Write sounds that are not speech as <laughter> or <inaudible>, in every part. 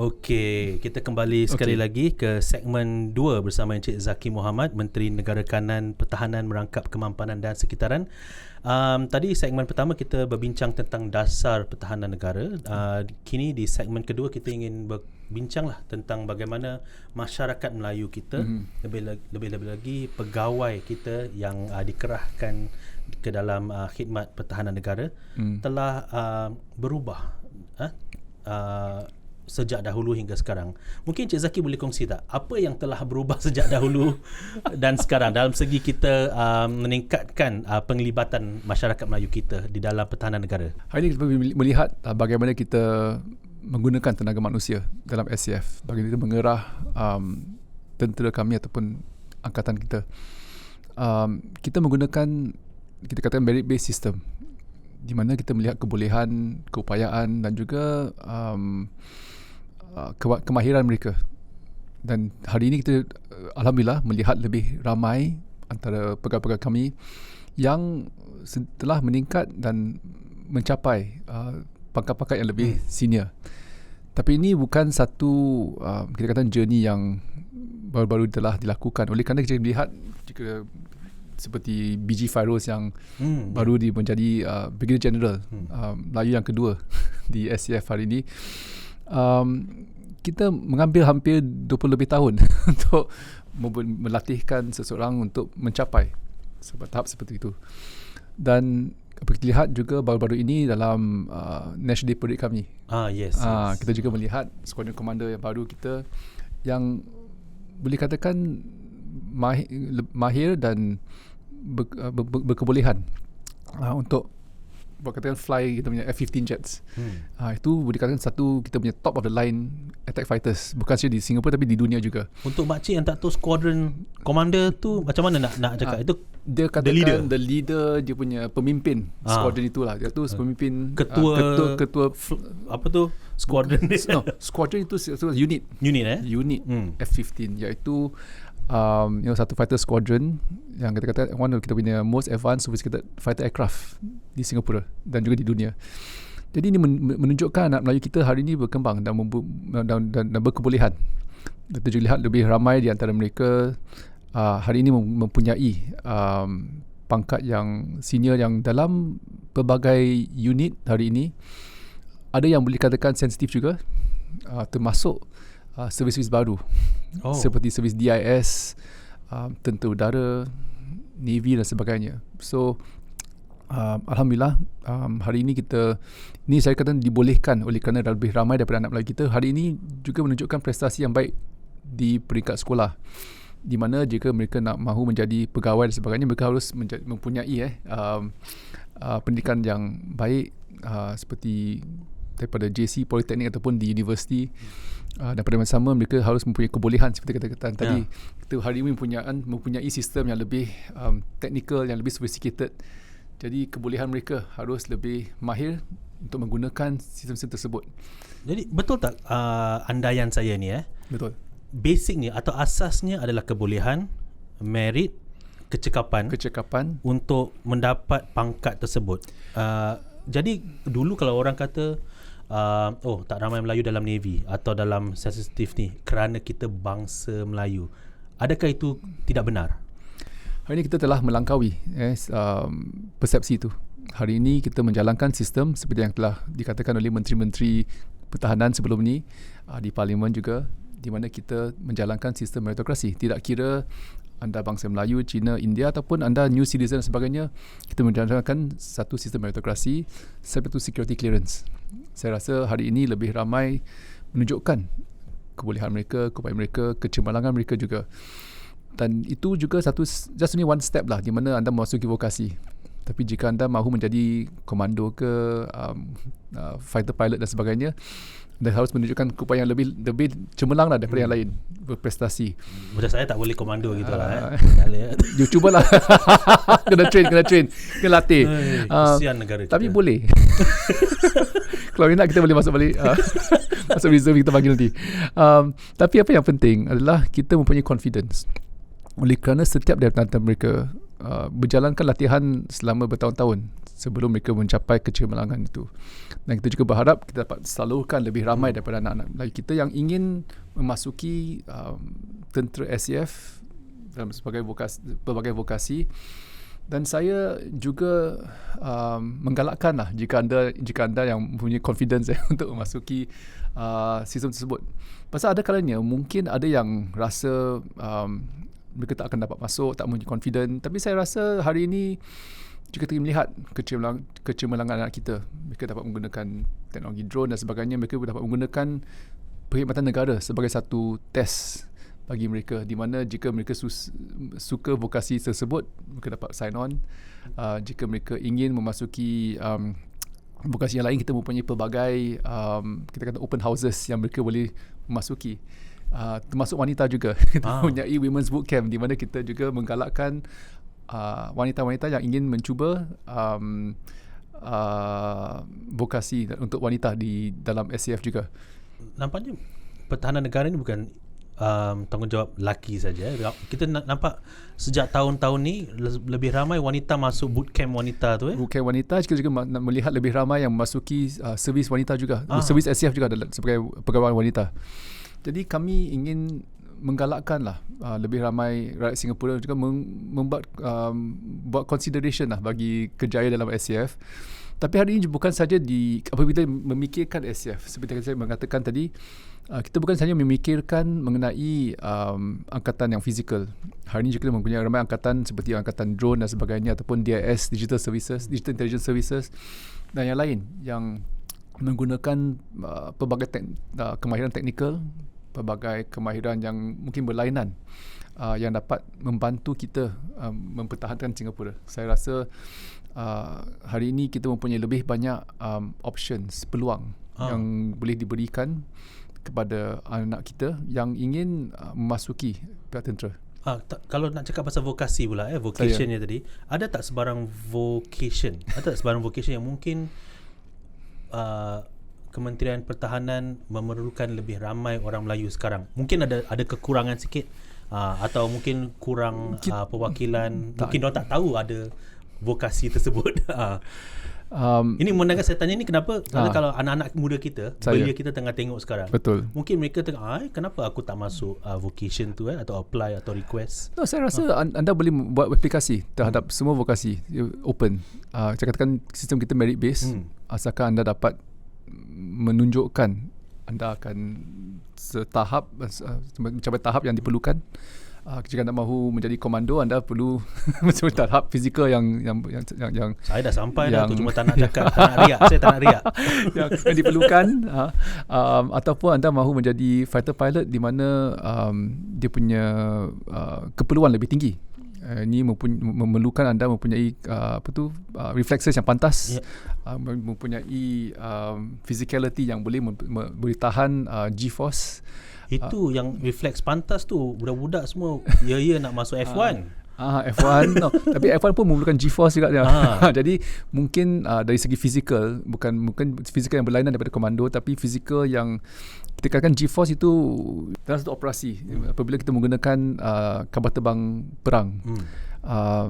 Okey, kita kembali sekali lagi ke segmen 2 bersama Encik Zaki Muhammad, Menteri Negara Kanan Pertahanan Merangkap Kemampanan dan Sekitaran. Um, tadi segmen pertama kita berbincang tentang dasar pertahanan negara. Uh, kini di segmen kedua kita ingin berbincanglah tentang bagaimana masyarakat Melayu kita mm-hmm. lebih lebih lebih lagi pegawai kita yang uh, dikerahkan ke dalam uh, khidmat pertahanan negara mm. telah uh, berubah. Uh, uh, sejak dahulu hingga sekarang. Mungkin Cik Zaki boleh kongsi tak apa yang telah berubah <laughs> sejak dahulu dan sekarang dalam segi kita uh, meningkatkan uh, penglibatan masyarakat Melayu kita di dalam pertahanan negara. Hari ini kita melihat uh, bagaimana kita menggunakan tenaga manusia dalam SCF. Bagaimana kita mengerah um, tentera kami ataupun angkatan kita. Um, kita menggunakan kita katakan merit based system di mana kita melihat kebolehan, keupayaan dan juga um, Uh, kemahiran mereka dan hari ini kita uh, alhamdulillah melihat lebih ramai antara pegawai-pegawai kami yang telah meningkat dan mencapai uh, pangkat-pangkat yang lebih hmm. senior. Tapi ini bukan satu uh, kita kata journey yang baru-baru telah dilakukan oleh kerana kita melihat jika seperti BG Fairoz yang hmm, baru yeah. menjadi uh, Brigadier General hmm. uh, Melayu yang kedua <laughs> di SCF hari ini um, kita mengambil hampir 20 lebih tahun <laughs> untuk melatihkan seseorang untuk mencapai sebab tahap seperti itu. Dan apa kita lihat juga baru-baru ini dalam uh, National Day Parade kami. Ah yes, uh, yes. Kita juga melihat squadron commander yang baru kita yang boleh katakan mahir, mahir dan ber, ber, ber, berkebolehan uh, untuk buat katakan fly kita punya F-15 jets. Hmm. Ha, itu boleh katakan satu kita punya top of the line attack fighters. Bukan saja di Singapura tapi di dunia juga. Untuk makcik yang tak tahu squadron commander tu macam mana nak nak cakap? Ha, itu dia katakan the leader, the leader dia punya pemimpin ha. squadron itulah. Dia tu pemimpin ketua, uh, ketua ketua apa tu? Squadron ni. No, squadron itu, itu unit. Unit eh? Unit hmm. F-15 iaitu um, you know, satu fighter squadron yang kita kata one of kita punya most advanced sophisticated fighter aircraft di Singapura dan juga di dunia. Jadi ini menunjukkan anak Melayu kita hari ini berkembang dan, membu- dan, dan, dan berkebolehan. Kita juga lihat lebih ramai di antara mereka uh, hari ini mempunyai um, pangkat yang senior yang dalam pelbagai unit hari ini ada yang boleh katakan sensitif juga uh, termasuk uh, servis-servis baru oh. seperti servis DIS, uh, tentera udara, Navy dan sebagainya. So uh, alhamdulillah um, hari ini kita ini saya kata dibolehkan oleh kerana lebih ramai daripada anak Melayu kita. Hari ini juga menunjukkan prestasi yang baik di peringkat sekolah. Di mana jika mereka nak mahu menjadi pegawai dan sebagainya mereka harus menjadi, mempunyai eh um, uh, pendidikan yang baik uh, seperti daripada JC Politeknik ataupun di universiti uh, dan pada masa sama mereka harus mempunyai kebolehan seperti kata kata tadi. Yeah. kita hari ini mempunyai mempunyai sistem yang lebih um, technical yang lebih sophisticated. Jadi kebolehan mereka harus lebih mahir untuk menggunakan sistem-sistem tersebut. Jadi betul tak uh, andaian saya ni eh? Betul. Basicnya atau asasnya adalah kebolehan merit kecekapan kecekapan. untuk mendapat pangkat tersebut. Uh, jadi dulu kalau orang kata uh, oh tak ramai Melayu dalam Navy atau dalam sensitif ni kerana kita bangsa Melayu. Adakah itu tidak benar? Hari ini kita telah melangkaui eh, um, persepsi itu. Hari ini kita menjalankan sistem seperti yang telah dikatakan oleh menteri-menteri pertahanan sebelum ini uh, di parlimen juga di mana kita menjalankan sistem meritokrasi. Tidak kira anda bangsa Melayu, Cina, India ataupun anda new citizen dan sebagainya, kita menjalankan satu sistem meritokrasi seperti security clearance. Saya rasa hari ini lebih ramai menunjukkan kebolehan mereka, keupayaan mereka, kecemerlangan mereka juga. Dan itu juga satu just only one step lah di mana anda memasuki vokasi. Tapi jika anda mahu menjadi komando ke um, uh, fighter pilot dan sebagainya, dan harus menunjukkan keupayaan yang lebih lebih cemerlang lah daripada hmm. yang lain berprestasi. Macam saya tak boleh komando gitu uh, lah. Eh. Ah. <laughs> you cubalah. <laughs> kena train, kena train, kena latih. Uh, negara kita. Tapi boleh. <laughs> Kalau nak kita boleh masuk balik. Uh, <laughs> masuk reserve kita panggil nanti. Um, tapi apa yang penting adalah kita mempunyai confidence. Oleh kerana setiap dari antara mereka uh, berjalankan latihan selama bertahun-tahun sebelum mereka mencapai kecemerlangan itu. Dan kita juga berharap kita dapat salurkan lebih ramai daripada anak-anak Melayu kita yang ingin memasuki um, tentera SAF dalam sebagai vokasi, pelbagai vokasi dan saya juga um, menggalakkan lah jika anda jika anda yang punya confidence eh, <laughs> untuk memasuki uh, sistem tersebut. Pasal ada kalanya mungkin ada yang rasa um, mereka tak akan dapat masuk, tak punya confident. Tapi saya rasa hari ini jika kita melihat kecemerlang, kecemerlangan anak kita, mereka dapat menggunakan teknologi drone dan sebagainya, mereka dapat menggunakan perkhidmatan negara sebagai satu test bagi mereka di mana jika mereka sus, suka vokasi tersebut mereka dapat sign on. Uh, jika mereka ingin memasuki um, vokasi yang lain kita mempunyai pelbagai um, kita kata open houses yang mereka boleh memasuki. Uh, termasuk wanita juga. <laughs> Kita ah. mempunyai women's boot camp di mana kita juga menggalakkan uh, wanita-wanita yang ingin mencuba um, uh, vokasi untuk wanita di dalam SCF juga. Nampaknya pertahanan negara ini bukan um, tanggungjawab lelaki saja. Kita nampak sejak tahun-tahun ni lebih ramai wanita masuk bootcamp wanita tu eh. Bootcamp wanita kita juga melihat lebih ramai yang memasuki uh, servis wanita juga. Ah. Servis SCF juga sebagai pegawai wanita. Jadi kami ingin menggalakkan lah uh, lebih ramai rakyat Singapura juga membuat um, buat consideration lah bagi kerjaya dalam SCF. Tapi hari ini bukan saja di apabila memikirkan SCF seperti yang saya mengatakan tadi uh, kita bukan sahaja memikirkan mengenai um, angkatan yang fizikal. Hari ini juga kita mempunyai ramai angkatan seperti angkatan drone dan sebagainya ataupun DIS Digital Services, Digital Intelligence Services dan yang lain yang menggunakan uh, pelbagai tek, uh, kemahiran teknikal, pelbagai kemahiran yang mungkin berlainan uh, yang dapat membantu kita um, mempertahankan Singapura. Saya rasa uh, hari ini kita mempunyai lebih banyak um, options peluang ha. yang boleh diberikan kepada anak kita yang ingin uh, memasuki pihak tentera. Ah, tak, kalau nak cakap pasal vokasi pula eh vocationnya tadi, ada tak sebarang vocation? Ada tak sebarang vocation yang mungkin uh, Kementerian Pertahanan memerlukan lebih ramai orang Melayu sekarang? Mungkin ada ada kekurangan sikit uh, atau mungkin kurang uh, perwakilan, tak. mungkin orang tak tahu ada vokasi tersebut. <laughs> Um, ini mendengar saya tanya ni kenapa ha, kalau anak-anak muda kita saya, belia kita tengah tengok sekarang betul mungkin mereka tengok ah kenapa aku tak masuk uh, vocation tu eh atau apply atau request no, saya rasa ha. anda boleh buat aplikasi terhadap hmm. semua vokasi open uh, saya katakan sistem kita merit base hmm. asalkan anda dapat menunjukkan anda akan setahap uh, mencapai tahap yang diperlukan uh, jika anda mahu menjadi komando anda perlu <laughs> macam tahap fizikal yang yang yang yang, yang saya dah sampai yang, dah tu cuma tak nak <laughs> cakap tak nak riak. Saya tak nak riak. <laughs> Yang, yang diperlukan uh, um, ataupun anda mahu menjadi fighter pilot di mana um, dia punya uh, keperluan lebih tinggi. Uh, ini memerlukan anda mempunyai uh, apa tu uh, reflexes yang pantas yeah. uh, mempunyai um, physicality yang boleh boleh tahan uh, G-force itu uh, yang refleks pantas tu budak-budak semua ya ya nak masuk F1. Ah, ah F1 <laughs> no. Tapi F1 pun memerlukan G-force juga ah. <laughs> Jadi mungkin uh, dari segi fizikal bukan mungkin fizikal yang berlainan daripada komando tapi fizikal yang kita katakan G-force itu dalam satu operasi hmm. apabila kita menggunakan uh, kapal terbang perang. Hmm. Uh,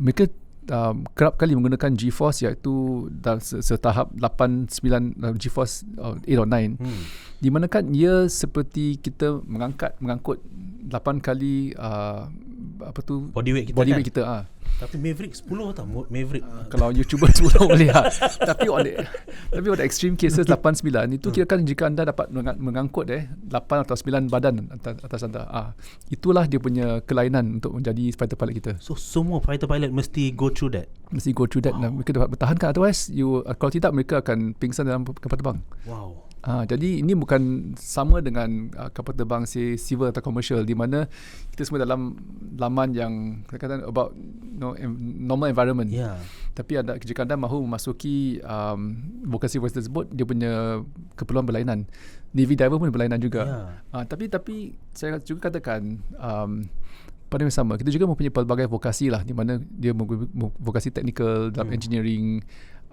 mereka um, kerap kali menggunakan GeForce iaitu dalam setahap 8 9 uh, GeForce uh, 8 or 9 hmm. di mana kan ia seperti kita mengangkat mengangkut 8 kali uh, apa tu body weight kita body kan? weight kita ah tapi Maverick 10 tau Maverick uh, kalau you cuba 10 boleh lah tapi on the, tapi on the extreme cases 8 9 itu hmm. kira kan jika anda dapat mengangkut eh 8 atau 9 badan atas, atas anda ah itulah dia punya kelainan untuk menjadi fighter pilot kita so semua fighter pilot mesti go through that mesti go through that wow. mereka dapat bertahankan otherwise you kalau tidak mereka akan pingsan dalam kapal terbang wow Ha, jadi ini bukan sama dengan uh, kapal terbang si civil atau commercial di mana kita semua dalam laman yang kata about no, normal environment. Yeah. Tapi ada jika anda mahu memasuki um, vokasi voice tersebut dia punya keperluan berlainan. Navy diver pun berlainan juga. Yeah. Ha, tapi tapi saya juga katakan um, pada yang sama kita juga mempunyai pelbagai vokasi lah di mana dia vokasi teknikal dalam hmm. engineering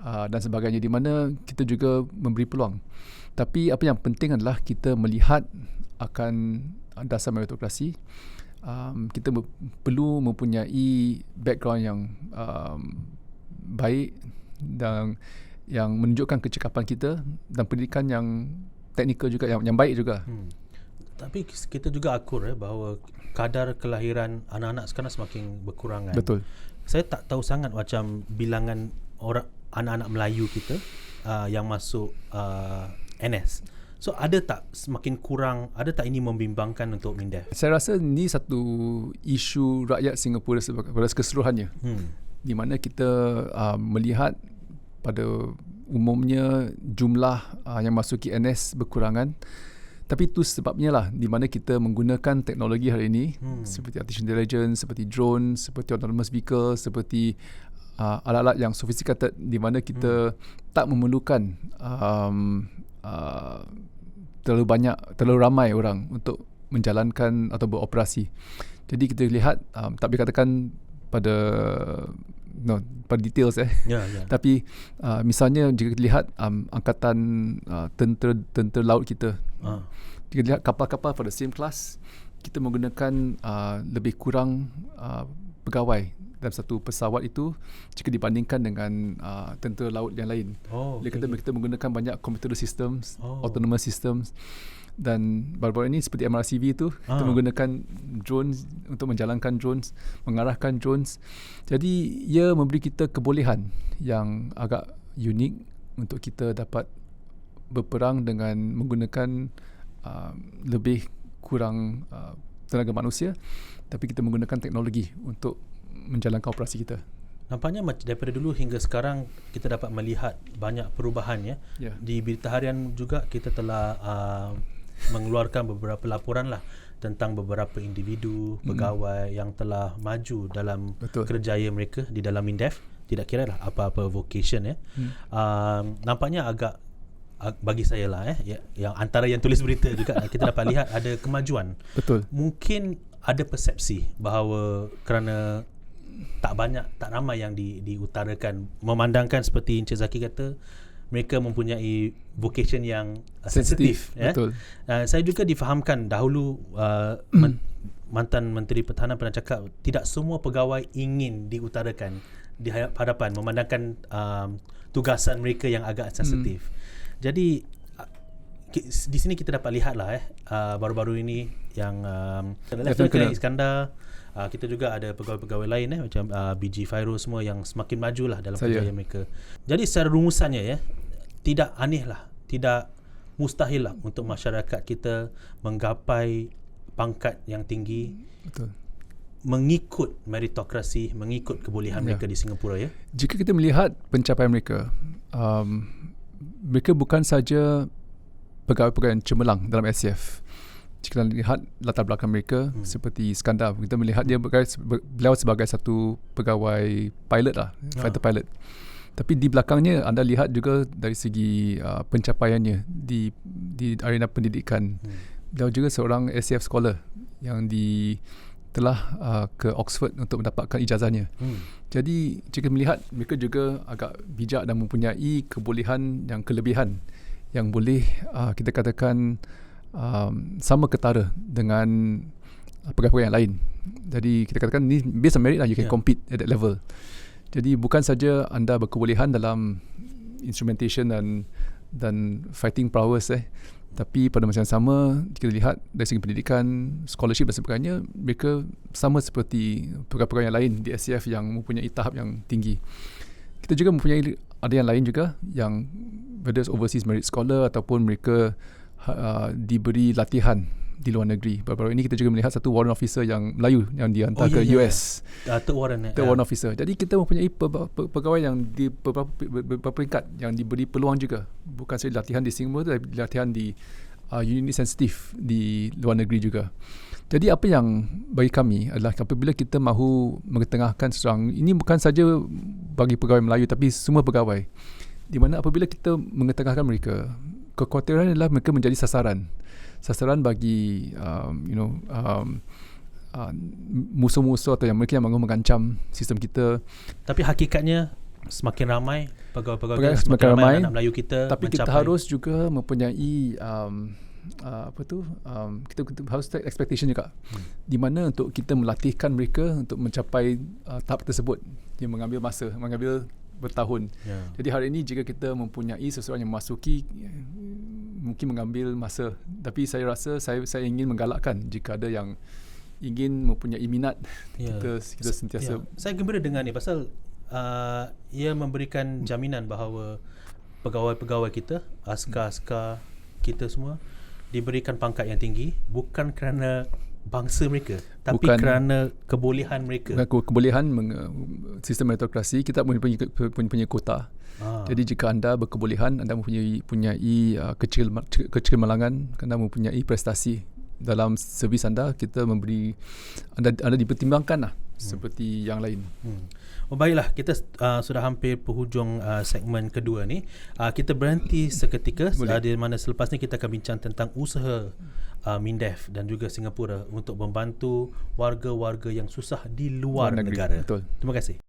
uh, dan sebagainya di mana kita juga memberi peluang. Tapi apa yang penting adalah kita melihat akan dasar meritokrasi um, kita perlu mempunyai background yang um, baik dan yang menunjukkan kecekapan kita dan pendidikan yang teknikal juga yang yang baik juga. Hmm. Tapi kita juga akur ya bahawa kadar kelahiran anak-anak sekarang semakin berkurangan. Betul. Saya tak tahu sangat macam bilangan orang anak-anak Melayu kita uh, yang masuk uh, NS. So ada tak semakin kurang, ada tak ini membimbangkan untuk Mindef? Saya rasa ini satu isu rakyat Singapura sebagai keseluruhannya. Hmm. di mana kita uh, melihat pada umumnya jumlah uh, yang masuki NS berkurangan tapi itu sebabnya lah di mana kita menggunakan teknologi hari ini Hmm. seperti artificial intelligence seperti drone seperti autonomous vehicle seperti uh, alat-alat yang sophisticated di mana kita tak memerlukan um, uh, terlalu banyak terlalu ramai orang untuk menjalankan atau beroperasi jadi kita lihat um, tak boleh katakan pada no pada details eh Ya, ya. <laughs> tapi uh, misalnya jika kita lihat um, angkatan uh, tentera tentera laut kita Ah. jika lihat kapal-kapal pada same class kita menggunakan uh, lebih kurang uh, pegawai dalam satu pesawat itu jika dibandingkan dengan uh, tentera laut yang lain. Oh, Dia kata okay. kita menggunakan banyak computer systems, Oh. autonomous systems dan baru-baru ini seperti MRCV itu kita Ah. menggunakan drones untuk menjalankan drones, mengarahkan drones. Jadi ia memberi kita kebolehan yang agak unik untuk kita dapat berperang dengan menggunakan uh, lebih kurang uh, tenaga manusia tapi kita menggunakan teknologi untuk menjalankan operasi kita. Nampaknya daripada dulu hingga sekarang kita dapat melihat banyak perubahan ya. Ya. Di berita harian juga kita telah uh, mengeluarkan beberapa laporan lah tentang beberapa individu pegawai yang telah maju dalam Betul. kerjaya mereka di dalam Mindef tidak kira lah apa-apa vocation ya. Hmm. Um, nampaknya agak ag- bagi saya lah eh ya, yang antara yang tulis berita juga kita dapat lihat ada kemajuan. Betul. Mungkin ada persepsi bahawa kerana tak banyak tak ramai yang di diutarakan memandangkan seperti Encik Zaki kata mereka mempunyai vocation yang uh, sensitif ya. Betul. Uh, saya juga difahamkan dahulu uh, men- <clears throat> mantan menteri pertahanan pernah cakap tidak semua pegawai ingin diutarakan di hadap- hadapan memandangkan um, tugasan mereka yang agak sensitif. Jadi uh, ki- di sini kita dapat lihat lah eh uh, baru-baru ini yang um, Lieutenant Colonel. Iskandar uh, kita juga ada pegawai-pegawai lain eh macam uh, BG Fairul semua yang semakin maju lah dalam Saya. kerjaya mereka. Jadi secara rumusannya ya tidak aneh lah, tidak mustahil lah untuk masyarakat kita menggapai pangkat yang tinggi Betul. mengikut meritokrasi, mengikut kebolehan Ya. mereka di Singapura ya. Jika kita melihat pencapaian mereka, um, mereka bukan saja pegawai-pegawai yang cemerlang dalam SCF. Jika kita lihat latar belakang mereka Hmm. hmm. seperti Iskandar, kita melihat dia sebe- beliau sebagai satu pegawai pilot lah, Ah. fighter pilot. Tapi di belakangnya anda lihat juga dari segi uh, pencapaiannya di di arena pendidikan. Hmm. Beliau juga seorang SCF scholar yang di telah uh, ke Oxford untuk mendapatkan ijazahnya. Hmm. Jadi jika melihat mereka juga agak bijak dan mempunyai kebolehan yang kelebihan yang boleh uh, kita katakan um, sama ketara dengan uh, pegawai-pegawai yang lain. Jadi kita katakan ni based on merit lah you can Yeah. compete at that level. Jadi bukan saja anda berkebolehan dalam instrumentation dan dan fighting prowess eh tapi pada masa yang sama kita lihat dari segi pendidikan scholarship dan sebagainya mereka sama seperti pegawai-pegawai yang lain di SCF yang mempunyai tahap yang tinggi kita juga mempunyai ada yang lain juga yang whether it's overseas merit scholar ataupun mereka uh, diberi latihan di luar negeri baru-baru ini kita juga melihat satu warrant officer yang Melayu yang dihantar Oh, ke ya. US Uh, Third Warren eh. Third Ah. warrant officer. Jadi kita mempunyai pe- pe- pegawai yang di beberapa, beberapa peringkat yang diberi peluang juga. Bukan saja latihan di Singapura tapi latihan di uh, unit sensitif di luar negeri juga. Jadi apa yang bagi kami adalah apabila kita mahu mengetengahkan seseorang ini bukan saja bagi pegawai Melayu tapi semua pegawai. Di mana apabila kita mengetengahkan mereka, kekhawatiran adalah mereka menjadi sasaran. Sasaran bagi um, you know um, uh, musuh-musuh atau yang mereka yang mahu mengancam sistem kita. Tapi hakikatnya semakin ramai pegawai-pegawai Pegawai kita, semakin semakin ramai ramai, anak Melayu kita tapi kita mencapai- harus juga mempunyai um, uh, apa tu um, kita, kita harus set expectation juga. Hmm. di mana untuk kita melatihkan mereka untuk mencapai uh, tahap tersebut. Dia mengambil masa mengambil bertahun yeah. jadi hari ini jika kita mempunyai seseorang yang memasuki mungkin mengambil masa tapi saya rasa saya saya ingin menggalakkan jika ada yang ingin mempunyai minat yeah. kita kita sentiasa yeah. saya gembira dengan ni pasal uh, ia memberikan jaminan bahawa pegawai-pegawai kita askar-askar kita semua diberikan pangkat yang tinggi bukan kerana bangsa mereka tapi bukan, kerana kebolehan mereka bukan kebolehan sistem meritokrasi kita mempunyai punya kota ah. jadi jika anda berkebolehan anda mempunyai punyai uh, kecil kecil malangan anda mempunyai prestasi dalam servis anda kita memberi anda anda dipertimbangkan lah hmm. Seperti yang lain hmm. Oh, baiklah, kita uh, sudah hampir penghujung uh, segmen kedua ni. Uh, kita berhenti seketika uh, di mana selepas ni kita akan bincang tentang usaha uh, Mindef dan juga Singapura untuk membantu warga-warga yang susah di luar, luar negara. Betul. Terima kasih.